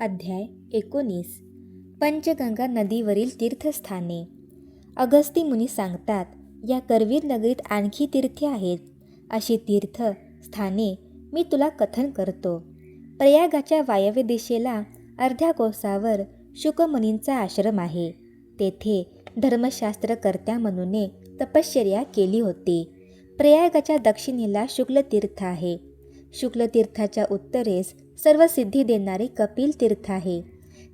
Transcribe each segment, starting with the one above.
अध्याय एकोणीस. पंचगंगा नदीवरील तीर्थस्थाने. अगस्ती मुनी सांगतात या करवीर नगरीत आणखी तीर्थे आहेत. अशी तीर्थ स्थाने मी तुला कथन करतो. प्रयागाच्या वायव्य दिशेला अर्ध्या कोसावर शुकमुनींचा आश्रम आहे. तेथे धर्मशास्त्रकर्त्या म्हणूने तपश्चर्या केली होती. प्रयागाच्या दक्षिणेला शुक्लतीर्थ आहे. शुक्लतीर्थाच्या उत्तरेस सर्व सिद्धी देणारे कपिल तीर्थ आहे.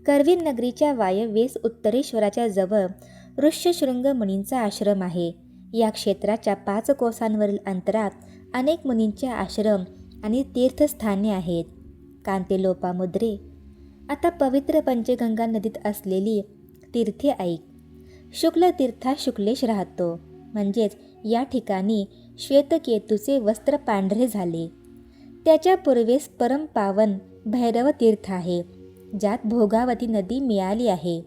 करवीर नगरीच्या वायव्येस उत्तरेश्वराच्या जवळ ऋष्यशृंग मुनींचा आश्रम आहे. या क्षेत्राच्या पाच कोसांवरील अंतरात अनेक मुनींचे आश्रम आणि तीर्थस्थाने आहेत. कांते लोपामुद्रे आता पवित्र पंचगंगा नदीत असलेली तीर्थे ऐक. शुक्लतीर्थात शुक्लेश राहतो. म्हणजेच या ठिकाणी श्वेतकेतूचे वस्त्र पांढरे झाले. त्याच्या पूर्वेस परमपावन भैरव तीर्थ आहे ज्यात भोगावती नदी मिळाली आहे.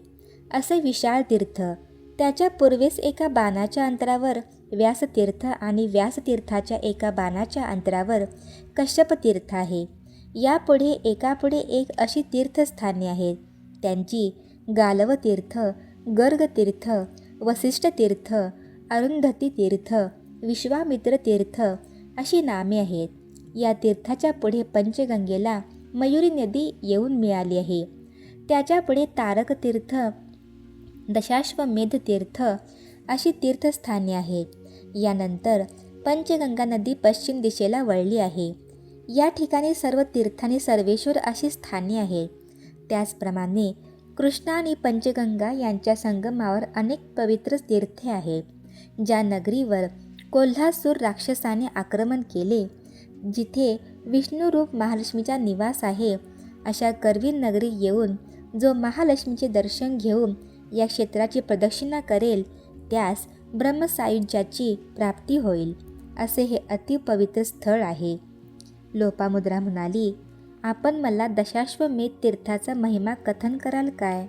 असे विशाळ तीर्थ त्याच्या पूर्वेस एका बाणाच्या अंतरावर व्यासतीर्थ आणि व्यासतीर्थाच्या एका बाणाच्या अंतरावर कश्यप तीर्थ आहे. यापुढे एकापुढे एक अशी तीर्थस्थाने आहेत. त्यांची गालवतीर्थ गर्गतीर्थ वसिष्ठतीर्थ अरुंधती तीर्थ विश्वामित्र तीर्थ अशी नामे आहेत. या तीर्थाच्या पुढे पंचगंगेला मयुरी नदी येऊन मिळाली आहे. त्याच्या पुढे तारक तीर्थ दशाश्वमेध तीर्थ अशी तीर्थस्थाने आहेत. यानंतर पंचगंगा नदी पश्चिम दिशेला वळली आहे. या ठिकाणी सर्व तीर्थाने सर्वेश्वर अशी स्थाने आहेत. त्याचप्रमाणे कृष्णा आणि पंचगंगा यांच्या संगमावर अनेक पवित्र तीर्थे आहेत ज्या नगरीवर कोल्हासूर राक्षसाने आक्रमण केले जिथे विष्णुरूप महालक्ष्मीचा निवास आहे अशा करवीर नगरी येऊन जो महालक्ष्मीचे दर्शन घेऊन या क्षेत्राची प्रदक्षिणा करेल त्यास ब्रह्मसायुज्याची प्राप्ती होईल असे हे अतिपवित्र स्थळ आहे. लोपामुद्रा म्हणाली आपण मला दशाश्वमेध तीर्थाचा महिमा कथन कराल काय?